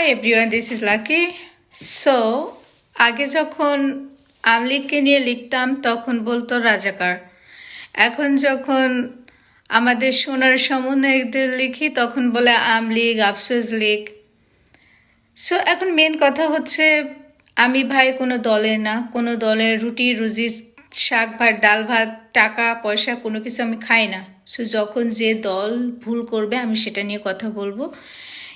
Hi everyone this is Lucky so আগে যখন আমলিগকে নিয়ে লিখতাম, তখন বলতো রাজাকার। এখন যখন আমাদের সোনার সমন্বয়কদের লিখি, তখন বলে আমলিগ আফসোস লীগ সো এখন মেন কথা হচ্ছে, আমি ভাই কোনো দলের না। কোনো দলের রুটি, রুজি, শাক ভাত, ডাল ভাত, টাকা, পয়সা, কোনো কিছু আমি খাই না। সো যখন যে দল ভুল করবে, আমি সেটা নিয়ে কথা বলব।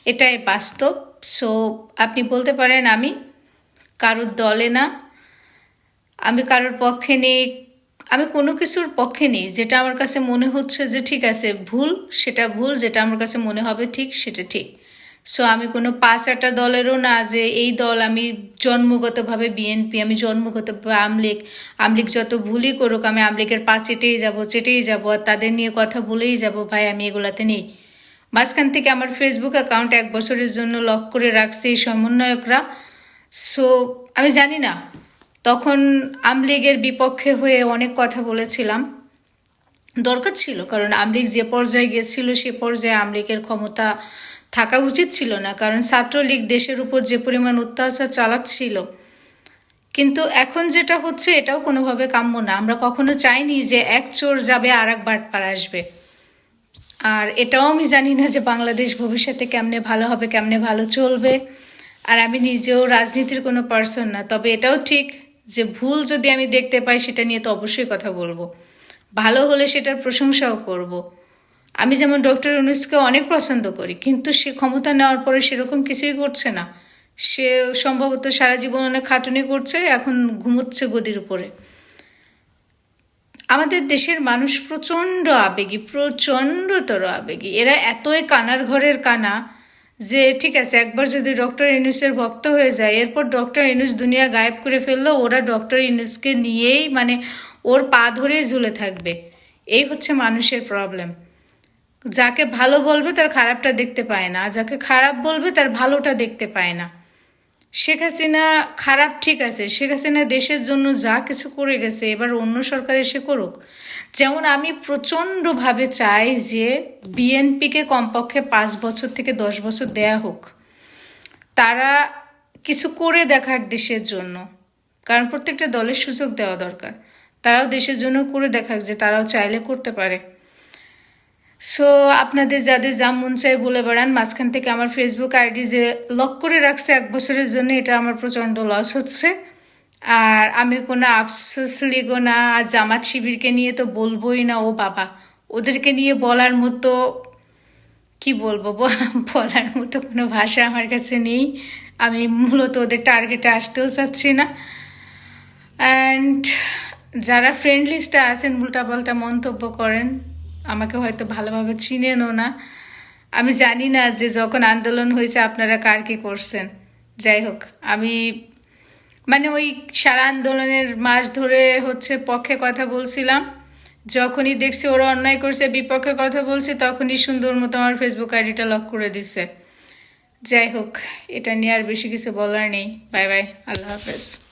এটাই বাস্তব। সো আপনি বলতে পারেন আমি কারোর দলে না। আমি কারোর পক্ষে নেই। আমি কোনো কিছুর পক্ষে নেই। যেটা আমার কাছে মনে হচ্ছে যে ঠিক আছে, ভুল, সেটা ভুল, যেটা আমার কাছে মনে হবে ঠিক, সেটা ঠিক। সো আমি কোনো পাঁচ একটা দলেরও না যে এই দল আমি জন্মগতভাবে বিএনপি আমি জন্মগতভাবে আমলিগ আমলিগ যত ভুলই করুক, আমি আমলিগের পা চেটেই যাব চেটেই যাব, আর তাদের নিয়ে কথা বলেই যাব, ভাই, আমি এগুলাতে নেই। মাঝখান থেকে আমার ফেসবুক অ্যাকাউন্ট এক বছরের জন্য লক করে রাখছে এই সমন্বয়করা। সো আমি জানি না। তখন আমলিগের বিপক্ষে হয়ে অনেক কথা বলেছিলাম। দরকার ছিল, কারণ আমলিগ যে পর্যায়ে গিয়েছিল, সে পর্যায়ে আমলিগের ক্ষমতা থাকা উচিত ছিল না। কারণ ছাত্রলীগ দেশের উপর যে পরিমাণ অত্যাচার চালাচ্ছিল, কিন্তু এখন যেটা হচ্ছে, এটাও কোনোভাবে কাম্য না। আমরা কখনো চাইনি যে এক চোর যাবে আর এক বাটপার আসবে। আর এটাও আমি জানি না যে বাংলাদেশ ভবিষ্যতে কেমনে ভালো হবে, কেমনে ভালো চলবে। আর আমি নিজেও রাজনীতির কোনো পার্সন না, তবে এটাও ঠিক যে ভুল যদি আমি দেখতে পাই, সেটা নিয়ে তো অবশ্যই কথা বলব। ভালো হলে সেটার প্রশংসাও করব। আমি যেমন ডক্টর ইউনুসকে অনেক পছন্দ করি, কিন্তু সে ক্ষমতা নেওয়ার পরে সেরকম কিছুই করছে না। সে সম্ভবত সারা জীবন অনেক খাটুনি করছে, এখন ঘুমোচ্ছে গদির উপরে। আমাদের দেশের মানুষ প্রচণ্ড আবেগী, প্রচণ্ডতর আবেগী। এরা এতই কানার ঘরের কানা যে, ঠিক আছে, একবার যদি ডক্টর ইনুসের ভক্ত হয়ে যায়, এরপর ডক্টর ইনুস দুনিয়া গায়েব করে ফেলল, ওরা ডক্টর ইনুসকে নিয়েই মানে ওর পা ধরেই ঝুলে থাকবে। এই হচ্ছে মানুষের প্রবলেম যাকে ভালো বলবে তার খারাপটা দেখতে পায় না যাকে খারাপ বলবে তার ভালোটা দেখতে পায় না। শেখ হাসিনা খারাপ ঠিক আছে। শেখ হাসিনা দেশের জন্য যা কিছু করে গেছে, এবার অন্য সরকার এসে করুক। যেমন আমি প্রচণ্ডভাবে চাই যে বিএনপিকে কমপক্ষে পাঁচ বছর থেকে দশ বছর দেয়া হোক। তারা কিছু করে দেখাক দেশের জন্য। কারণ প্রত্যেকটা দলের সুযোগ দেওয়া দরকার। তারাও দেশের জন্য করে দেখাক যে তারাও চাইলে করতে পারে। সো আপনাদের যাদের যা মন চাই বলে বেড়ান, মাঝখান থেকে আমার ফেসবুক আইডি যে লক করে রাখছে এক বছরের জন্য, এটা আমার প্রচণ্ড লস হচ্ছে। আর আমি কোনো আফসোস লিগো না, আর জামাত শিবিরকে নিয়ে তো বলবোই না, ও বাবা। ওদেরকে নিয়ে বলার মতো, কি বলব বলার মতো কোনো ভাষা আমার কাছে নেই। আমি মূলত ওদের টার্গেটে আসতেও চাচ্ছি না। অ্যান্ড যারা ফ্রেন্ড লিস্টে আছেন, উল্টাপাল্টা মন্তব্য করেন আমাকে হয়তো ভালোভাবে চিনেনও না। আমি জানি না যে যখন আন্দোলন হয়েছে আপনারা কার কি করছেন। যাই হোক, আমি মানে ওই সারা আন্দোলনের মাস ধরে হচ্ছে পক্ষে কথা বলছিলাম। যখনই দেখছি ওরা অন্যায় করছে, বিপক্ষে কথা বলছে, তখনই সুন্দর মতো আমার ফেসবুক আইডিটা লক করে দিছে। যাই হোক, এটা নিয়ে আর বেশি কিছু বলার নেই। বাই বাই, আল্লাহ হাফেজ।